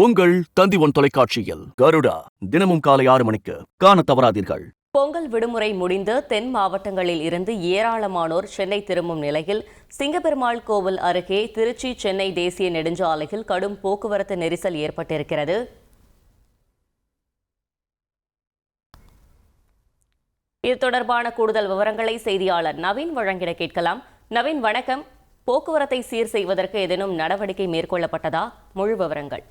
உங்கள் தந்தி ஒன் தொலைக்காட்சியில் கருடா தினமும் காலை ஆறு மணிக்கு காண தவறாதீர்கள். பொங்கல் விடுமுறை முடிந்து தென் மாவட்டங்களில் இருந்து ஏராளமானோர் சென்னை திரும்பும் நிலையில் சிங்கப்பெருமாள் கோவில் அருகே திருச்சி சென்னை தேசிய நெடுஞ்சாலையில் கடும் போக்குவரத்து நெரிசல் ஏற்பட்டிருக்கிறது. இது தொடர்பான கூடுதல் விவரங்களை செய்தியாளர் நவீன் வழங்கிட கேட்கலாம். நவீன் வணக்கம். போக்குவரத்தை சீர் செய்வதற்கு ஏதேனும் நடவடிக்கை மேற்கொள்ளப்பட்டதா? முழு விவரங்கள்.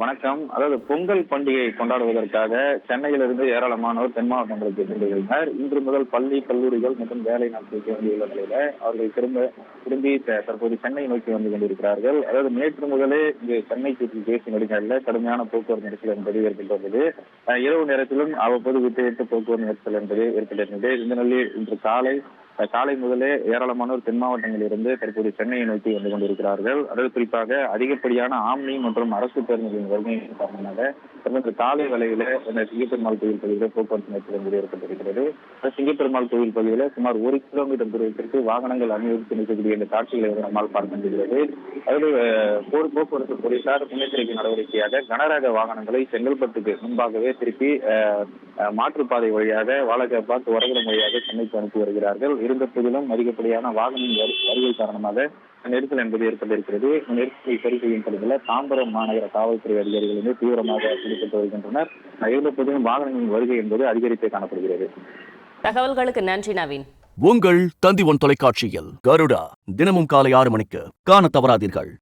வணக்கம். அதாவது பொங்கல் பண்டிகை கொண்டாடுவதற்காக சென்னையிலிருந்து ஏராளமானோர் தென் மாவட்டங்களுக்கு சென்றிருந்தனர் இன்று முதல் பள்ளி கல்லூரிகள் மற்றும் வேலை நாட்களுக்கு வேண்டியுள்ள நிலையில அவர்கள் திரும்ப திரும்பி தற்போது சென்னை நோக்கி வந்து கொண்டிருக்கிறார்கள். அதாவது நேற்று முதலே இங்கு சென்னை சுற்றி தேசிய நெடுஞ்சாலையில் கடுமையான போக்குவரத்து நெரிசல் என்பது ஏற்பட்டிருந்தது இரவு நேரத்திலும் அவ்வப்போது விட்டு விட்டு போக்குவரத்து நெரிசல் என்பது ஏற்பட்டிருந்தது. இந்த நிலையில் இன்று காலை காலை முதலே ஏராளமானோர் தென் மாவட்டங்களிலிருந்து தற்போது சென்னையை நோக்கி வந்து கொண்டிருக்கிறார்கள். அதாவது குறிப்பாக அதிகப்படியான ஆம்னி மற்றும் அரசு பேருந்துகளின் வருகையின் காரணமாக இன்று காலை வேளையில இந்த சிங்கப்பெருமாள் கோயில் பகுதியில் போக்குவரத்து நெரிசல் ஏற்பட்டிருக்கிறது. சிங்கப்பெருமாள் கோவில் பகுதியில் சுமார் ஒரு கிலோமீட்டர் தூரத்திற்கு வாகனங்கள் அணிவகுத்து நிற்கக்கூடிய இந்த காட்சிகளை நம்மால் பார்க்க முடிகிறது. அதாவது போர் போக்குவரத்து போலீசார் முன்னெச்சரிக்கை நடவடிக்கையாக கனரக வாகனங்களை செங்கல்பட்டுக்கு முன்பாகவே திருப்பி மாற்றுப்பாதை வழியாக வாழக்காப்பாக்கு வரகுடம் வழியாக சென்னைக்கு அனுப்பி வருகிறார்கள். இருந்த போதிலும் அதிகப்படியான வாகன வரு- வருகை காரணமாக நெரிசல் என்பது ஏற்பட்டிருக்கிறது. நெரிசலை சரி செய்யும் பணிகளில் தாம்பரம் மாநகர காவல்துறை அதிகாரிகள் வந்து தீவிரமாக ஈடுபட்டு வருகின்றனர். இருந்த போதிலும் வாகனங்களின் வருகை என்பது அதிகரித்தே காணப்படுகிறது. தகவல்களுக்கு நன்றி நவீன். உங்கள் தந்தி ஒன் தொலைக்காட்சியில் கருடா தினமும் காலை ஆறு மணிக்கு காண தவறாதீர்கள்.